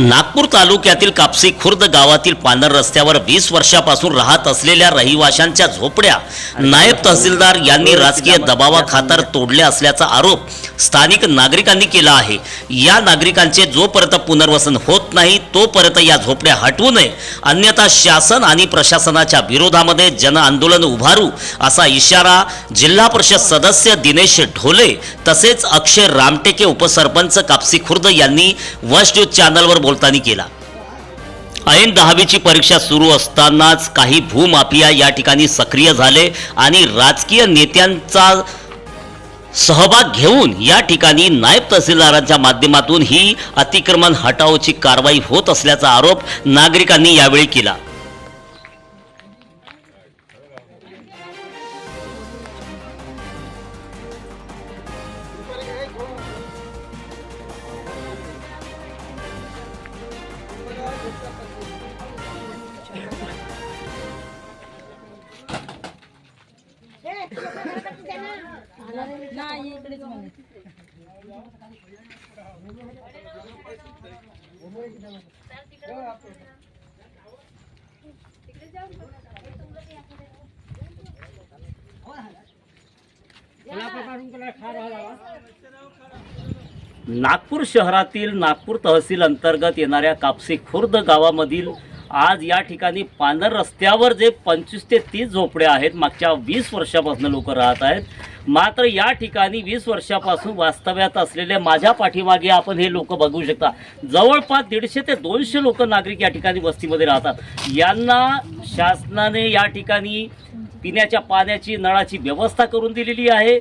नागपूर तालुक्यातील कापसी खुर्द गावातील पानर रस्त्यावर वीस वर्षापासून राहत असलेल्या रहिवाशांच्या झोपड्या नायब तहसीलदार यांनी राजकीय दबावाखातर तोडल्या असल्याचा आरोप स्थानिक नागरिकांनी केला आहे. या नागरिकांचे जोपर्यंत पुनर्वसन होत नाही तोपर्यंत या झोपड्या हटवू नये. अन्यथा शासन आणि प्रशासनाच्या विरोधामध्ये जन आंदोलन उभारू असा इशारा जिल्हा परिषद सदस्य दिनेश ढोले तसेच अक्षय रामटेके उपसरपंच कापसी खुर्द यांनी वस्ट न्यूज चॅनलवर बोलतानी केला. ऐन दहावीची परीक्षा सुरू असतानाच काही भूमाफिया या ठिकाणी सक्रिय झाले आणि राजकीय नेत्यांचा सहभाग घेऊन या ठिकाणी नायब तहसीलदारांच्या माध्यमातून ही अतिक्रमण हटावची कारवाई होत असल्याचा आरोप नागरिकांनी यावेळी केला. नाही म्हणे नागपूर शहरातील नागपूर तहसील अंतर्गत येणाऱ्या कापसी खुर्द गावामधील आज या ठिकाणी पानर रस्त्यावर जे पंचवीस ते तीस झोपड्या आहेत मागच्या वीस वर्षापासून लोक राहत आहेत. मात्र या ठिकाणी वीस वर्षापासून वास्तव्यात असलेल्या माझ्या पाठीमागे आपण हे लोक बघू शकता. जवळपास दीडशे ते दोनशे लोक नागरिक या ठिकाणी वस्तीमध्ये राहतात. यांना शासनाने या ठिकाणी पिण्याच्या पाण्याची नळाची व्यवस्था करून दिलेली आहे.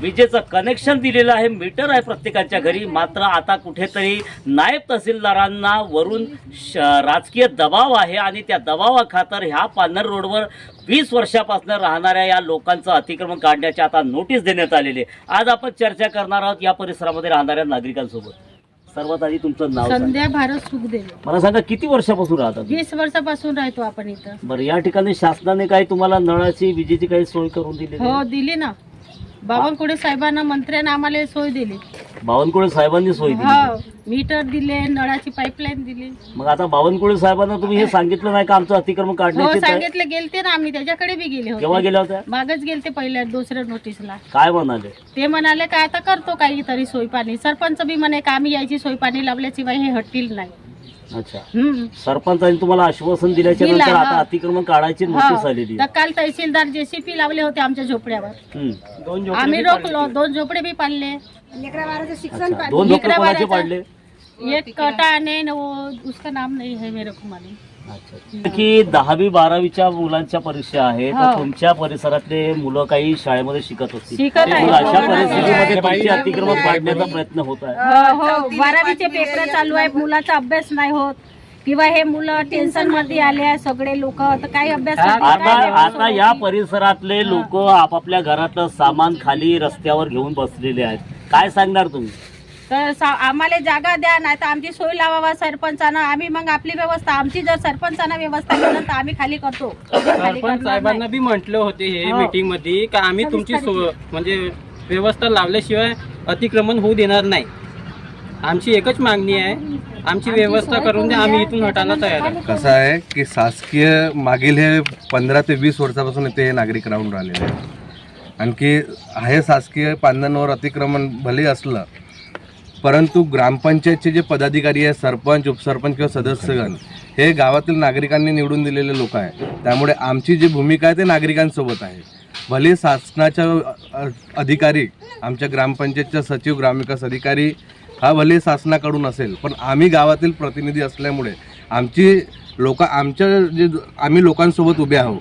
विजेचं कनेक्शन दिलेलं आहे. मीटर आहे प्रत्येकाच्या घरी. मात्र आता कुठेतरी नायब तहसीलदारांना वरून श राजकीय दबाव आहे आणि त्या दबावाखातर ह्या पानर रोडवर वीस वर्षापासून राहणाऱ्या या लोकांचं अतिक्रमण काढण्याची आता नोटीस देण्यात आलेली आहे. आज आपण चर्चा करणार आहोत या परिसरामध्ये राहणाऱ्या नागरिकांसोबत. सर्वात आधी तुमचं नाव सांगा. संध्या भारत सुखदेव. मला सांगा किती वर्षापासून राहतात वीस वर्षापासून राहतो आपण इथं. बरं या ठिकाणी शासनाने काही तुम्हाला नळाची विजेची काही सोय करून दिली हो दिली ना. बावनकुळे साहेबांना मंत्र्यांना आम्हाला सोय दिली. बावनकुळे साहेबांनी सोय दिली. हो मीटर दिले नळाची पाईपलाईन दिली. मग आता बावनकुळे साहेबांना तुम्ही हे सांगितलं नाही का आमचं अतिक्रमण हो काढण्याचे तर- सांगितले गेलते ना आम्ही त्याच्याकडे बी गेले केव्हा होते गेल्या होत्या? मागच गेलते पहिल्या दुसऱ्या नोटीसला काय म्हणाले? ते म्हणाले का आता करतो काहीतरी सोय पाणी सरपंच बी म्हणे का आम्ही यायची सोय पाणी लावल्याशिवाय हे हटतील नाही अच्छा हम्म सरपंचांनी तुम्हाला आश्वासन दिल्याच्या दिला, नंतर आता हा. अतिक्रमण काढायची नोटीस आलेली. तर काल तहसीलदार जेसीपी लावले होते आमच्या झोपड्यावर हम्म. आम्ही रोखलो दोन झोपडे बी पाडले अच्छा. दोन झोपडे लेकरा कोणाचे बाळाचं- पाडले एक कटा आणि न वो उसका नाम नहीं है मेरे को मालूम अच्छा की दहावी बारावीच्या मुलांच्या परीक्षा आहेत तर हो. तुमच्या परिसरातले मुलं काही शाळेमध्ये शिकत असतील? शिकत आहे. मग अशा हो. परिस्थितीमध्ये तुमचे अतिक्रमण काढण्याचा प्रयत्न होत आहे. हो हो. बारावीचे पेपर चालू आहे मुलाचा अभ्यास नाही होत. किंवा हे मुलं टेन्शनमध्ये आले आहे सगळे लोक. तर काही अभ्यास आता काय आता नाही. या परिसरातले लोक आपापल्या घरातलं सामान खाली रस्त्यावर घेऊन बसलेले आहेत. काय सांगणार तुम्ही? तर सा- आम्हाला जागा द्या नाही तर आमची सोय लावावा सरपंचानं. आम्ही मग आपली व्यवस्था आमची जर सरपंचानं व्यवस्था केलं तर आम्ही खाली करतो. सरपंच साहेबांना. बी म्हटलं होते हे हो. मीटिंगमध्ये का आम्ही तुमची सो- म्हणजे व्यवस्था लावल्याशिवाय अतिक्रमण होऊ देणार नाही. आमची एकच मागणी आहे. आमची व्यवस्था करून द्या आम्ही इथून हटायला तयार आहे. कसं आहे की शासकीय मागील हे पंधरा ते वीस वर्षापासून इथे हे नागरिक राहून राहिलेले आहेत. आणखी हे शासकीय पांद्यांवर अतिक्रमण भले असलं परंतु ग्रामपंचायतचे जे पदाधिकारी आहे सरपंच उपसरपंच किंवा सदस्यगण हे गावातील नागरिकांनी निवडून दिलेले लोक आहे त्यामुळे आमची जी भूमिका आहे ते नागरिकांसोबत आहे. भले शासनाच्या अधिकारी आमच्या ग्रामपंचायतच्या सचिव ग्रामविकास अधिकारी हा भले शासनाकडून असेल पण आम्ही गावातील प्रतिनिधी असल्यामुळे आमची लोक आमच्या जे आम्ही लोकांसोबत उभे आहोत.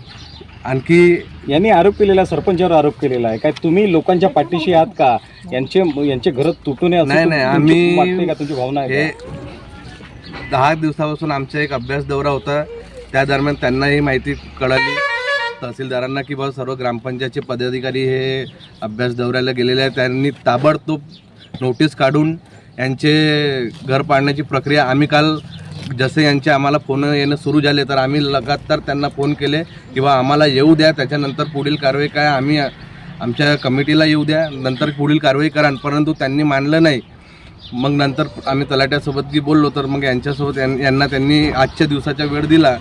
आणखी यांनी आरोप केलेला सरपंचावर आरोप केलेला आहे. काय तुम्ही लोकांच्या पाठीशी आहात का? यांचे यांचे घर तुटू नये नाही, नाही, आम्ही- का? तुमची भावना आहे हे? दहा दिवसापासून आमचा एक अभ्यास दौरा होता. त्या दरम्यान त्यांनाही माहिती कळाली. तहसीलदारांना की बाबा सर्व ग्रामपंचायतचे पदाधिकारी हे अभ्यास दौऱ्याला गेलेले आहेत. त्यांनी ताबडतोब नोटीस काढून यांचे घर पाडण्याची प्रक्रिया आम्ही काल जसे यांचे आम्हाला फोन येणं सुरू झाले तर आम्ही लगातार त्यांना फोन केले किंवा आम्हाला येऊ द्या त्याच्यानंतर पुढील कारवाई काय आम्ही आमच्या कमिटीला येऊ द्या नंतर पुढील कारवाई करा परंतु त्यांनी मानलं नाही. मग नंतर आम्ही तलाट्यासोबत की बोललो तर मग यांच्यासोबत यांना त्यांनी आजच्या दिवसाचा वेळ दिला.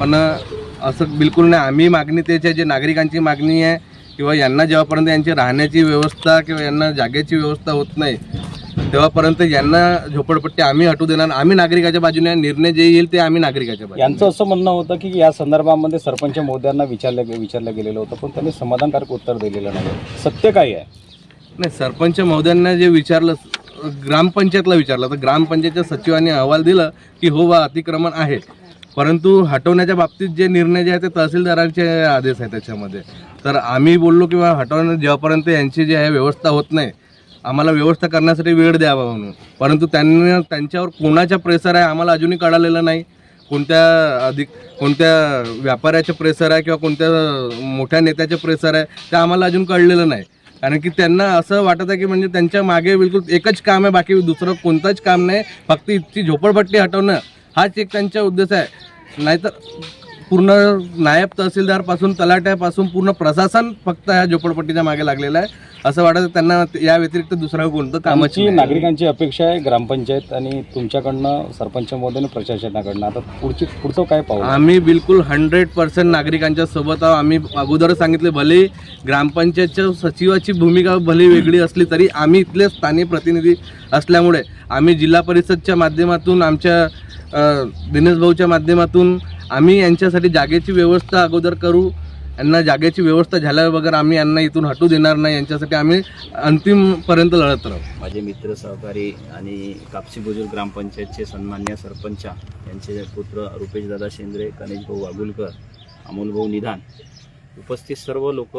पण असं बिलकुल नाही. आम्ही मागणी त्याची आहे, जे नागरिकांची मागणी आहे किंवा यांना जेव्हापर्यंत यांची राहण्याची व्यवस्था किंवा यांना जागेची व्यवस्था होत नाही तेव्हापर्यंत यांना झोपडपट्टी आम्ही हटू देणार. आम्ही नागरिकाच्या बाजूने. निर्णय जे येईल ते आम्ही नागरिकाच्या बाजूने. यांचं असं म्हणणं होतं की या संदर्भामध्ये सरपंच मोद्यांना विचारलं विचारलं गेलेलं होतं पण त्यांनी समाधानकारक उत्तर दिलेलं नाही. सत्य काय आहे? नाही सरपंच महोदयांना जे विचारलं ग्रामपंचायतला विचारलं. तर ग्रामपंचायतच्या सचिवांनी अहवाल दिलं की हो बा अतिक्रमण आहे. परंतु हटवण्याच्या बाबतीत जे निर्णय जे आहे ते तहसीलदारांचे आदेश आहे त्याच्यामध्ये. तर आम्ही बोललो किंवा हटवणं जेव्हापर्यंत यांची जी आहे व्यवस्था होत नाही आम्हाला व्यवस्था करण्यासाठी वेळ द्यावा म्हणून. परंतु त्यांना त्यांच्यावर कोणाचा प्रेसर आहे आम्हाला अजूनही कळालेलं नाही. कोणत्या अधिक कोणत्या व्यापाऱ्याचे प्रेसर आहे किंवा कोणत्या मोठ्या नेत्याचे प्रेसर आहे ते आम्हाला अजून कळलेलं नाही. कारण की त्यांना असं वाटत आहे की म्हणजे त्यांच्या मागे बिलकुल एकच काम आहे बाकी दुसरं कोणतंच काम नाही. फक्त इतकी झोपडपट्टी हटवणं हाच एक त्यांचा उद्देश आहे. नाहीतर पूर्ण नायब तहसीलदारपासून तलाट्यापासून पूर्ण प्रशासन फक्त ह्या झोपडपट्टीच्या मागे लागलेलं आहे. असं वाटत त्यांना या व्यतिरिक्त दुसरं कोणतं कामच. नागरिकांची अपेक्षा आहे ग्रामपंचायत आणि तुमच्याकडनं सरपंच मोदीने प्रशासनाकडनं. आता पुढची पुढचं काय पाहू आम्ही बिलकुल हंड्रेड पर्सेंट नागरिकांच्या सोबत आहोत. आम्ही अगोदर सांगितले भले ग्रामपंचायतच्या सचिवाची भूमिका भले वेगळी असली तरी आम्ही इथले स्थानिक प्रतिनिधी असल्यामुळे आम्ही जिल्हा परिषदच्या माध्यमातून आमच्या दिनेश भाऊच्या माध्यमातून आम्ही यांच्यासाठी जागेची व्यवस्था अगोदर करू. यांना जागेची व्यवस्था झाल्या वगैरे आम्ही यांना इथून हटू देणार नाही. यांच्यासाठी आम्ही अंतिमपर्यंत लढत राहू. माझे मित्र सहकारी आणि कापसी बुजुर्ग ग्रामपंचायतचे सन्मान्य सरपंच यांचे पुत्र रुपेशदादा शेंद्रे गणेशभाऊ वागुलकर अमोलभाऊ निधान उपस्थित सर्व लोक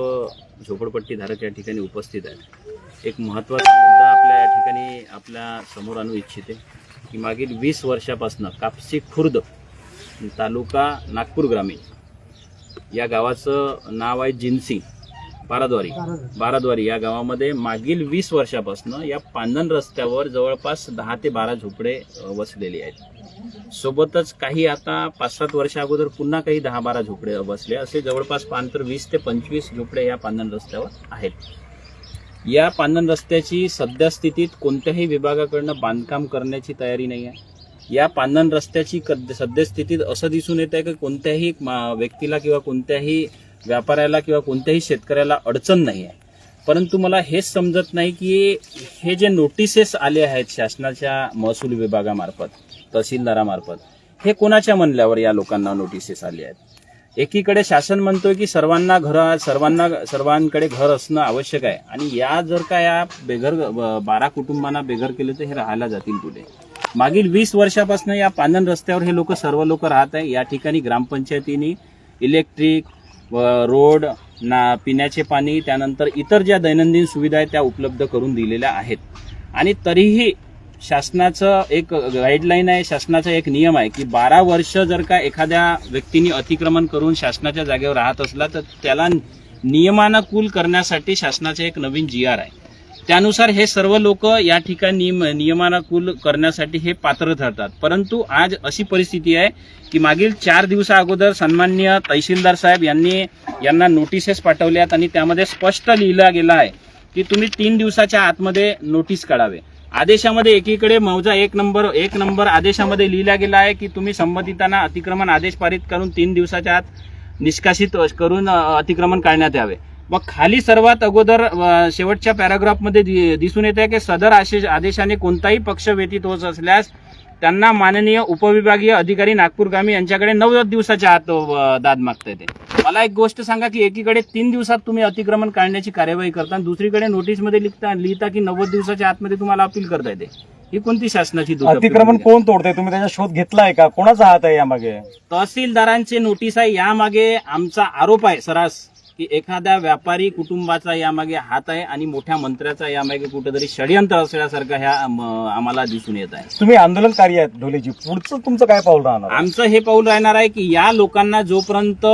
झोपडपट्टीधारक या ठिकाणी उपस्थित आहेत. एक महत्त्वाचा मुद्दा आपल्या या ठिकाणी आपल्यासमोर आणू इच्छिते की मागील वीस वर्षापासून कापसी खुर्द तालुका नागपूर ग्रामीण. या गावाचं नाव आहे जिन्सी बाराद्वारी. बाराद्वारी या गावामध्ये मागील वीस वर्षापासून या पांदन रस्त्यावर जवळपास दहा ते बारा झोपडे वसलेली आहेत. सोबतच काही आता पाच सात वर्षा अगोदर पुन्हा काही दहा बारा झोपडे बसले. असे जवळपास पांतर वीस ते पंचवीस झोपडे या पांदन रस्त्यावर आहेत. या पांदन रस्त्याची सध्या स्थितीत कोणत्याही विभागाकडनं बांधकाम करण्याची तयारी नाही आहे. या पानन रस्त्याची सद्यस्थितीत असं दिसून येत आहे की कोणत्याही मा- व्यक्तीला किंवा कोणत्याही व्यापाऱ्याला किंवा कोणत्याही शेतकऱ्याला अडचण नाही आहे. परंतु मला हेच समजत नाही की हे जे नोटिसेस आले आहेत शासनाच्या महसूल विभागामार्फत तहसीलदारामार्फत हे कोणाच्या म्हणल्यावर या लोकांना नोटिसेस आले आहेत? एकीकडे शासन म्हणतोय की सर्वांना घर सर्वांना सर्वांकडे घर असणं आवश्यक आहे आणि या जर का या बेघर बारा कुटुंबांना बेघर केले तर हे राहायला जातील कुठे? मागील वीस वर्षापासून या पानन रस्त्यावर हे लोक सर्व लोक राहत आहे. या ठिकाणी ग्रामपंचायतीने इलेक्ट्रिक व रोड ना पिण्याचे पाणी त्यानंतर इतर ज्या दैनंदिन सुविधा आहेत त्या उपलब्ध करून दिलेल्या आहेत. आणि तरीही शासनाचं एक गाईडलाईन आहे शासनाचा एक नियम आहे की बारा वर्ष जर का एखाद्या व्यक्तीने अतिक्रमण करून शासनाच्या जागेवर राहत असला तर त्याला नियमानुकूल करण्यासाठी शासनाचं एक नवीन जी आर आहे. त्यानुसार हे सर्व लोक या ठिकाणी नियम नियमानुकूल करण्यासाठी हे पात्र ठरतात. परंतु आज अशी परिस्थिती आहे की मागील चार दिवसा अगोदर सन्मान्य तहसीलदार साहेब यांनी यांना नोटिसेस पाठवल्यात आणि त्यामध्ये स्पष्ट लिहिलं गेलं आहे की तुम्ही तीन दिवसाच्या आतमध्ये नोटीस काढावे. आदेशामध्ये एकीकडे मौजा एक नंबर एक नंबर आदेशामध्ये लिहिला गेला आहे की तुम्ही संबंधितांना अतिक्रमण आदेश पारित करून तीन दिवसाच्या आत निष्कासित करून अतिक्रमण काढण्यात यावे. मग खाली सर्वात अगोदर शेवटच्या पॅराग्राफमध्ये दिसून येत आहे की सदर आशे- आदेशाने कोणताही पक्ष व्यतीत होत असल्यास त्यांना माननीय उपविभागीय अधिकारी नागपूर गामी यांच्याकडे नव्वद दिवसाच्या आत दाद मागता येते. मला एक गोष्ट सांगा की एकीकडे तीन दिवसात तुम्ही अतिक्रमण काढण्याची कार्यवाही करता आणि दुसरीकडे नोटीसमध्ये लिखता लिहिता की नव्वद दिवसाच्या आतमध्ये तुम्हाला अपील करता येते. ही कोणती शासनाची अतिक्रमण? कोण तोडतंय? तुम्ही त्याचा शोध घेतलाय का? कोणाचा हात आहे यामागे? तहसीलदारांचे नोटीस आहे. यामागे आमचा आरोप आहे सरास. की एखाद्या व्यापारी कुटुंबाचा यामागे हात आहे आणि मोठ्या मंत्र्याचा यामागे कुठेतरी षडयंत्र असल्यासारखं ह्या आम्हाला दिसून येत आहे. तुम्ही आंदोलनकारी आहेत ढोलेजी. पुढचं तुमचं काय पाऊल राहणार? आमचं हे पाऊल राहणार आहे की या लोकांना जोपर्यंत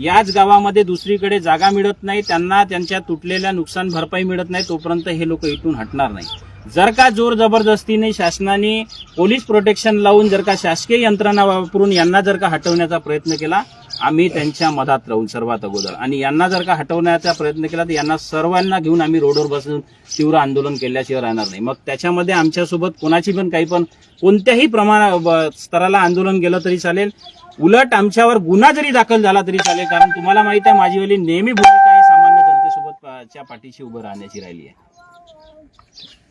याच गावामध्ये दुसरीकडे जागा मिळत नाही त्यांना त्यांच्या तुटलेल्या नुकसान भरपाई मिळत नाही तोपर्यंत हे लोक इथून हटणार नाही. जर का जोर जबरदस्तीने शासनाने पोलीस प्रोटेक्शन लावून जर का शासकीय यंत्रणा वापरून यांना जर का हटवण्याचा प्रयत्न केला आम्ही त्यांच्या मधात राहून सर्वात अगोदर. आणि यांना जर का हटवण्याचा प्रयत्न केला तर यांना सर्वांना घेऊन आम्ही रोडवर बसून तीव्र आंदोलन केल्याशिवाय राहणार नाही. मग त्याच्यामध्ये आमच्यासोबत कोणाची पण काही पण कोणत्याही प्रमाणा स्तराला आंदोलन गेलं तरी चालेल. उलट आमच्यावर गुन्हा जरी दाखल झाला तरी चालेल. कारण तुम्हाला माहीत आहे माझी वेळी नेहमी भूमिका ही सामान्य जनतेसोबत च्या पाठीशी उभं राहण्याची राहिली आहे.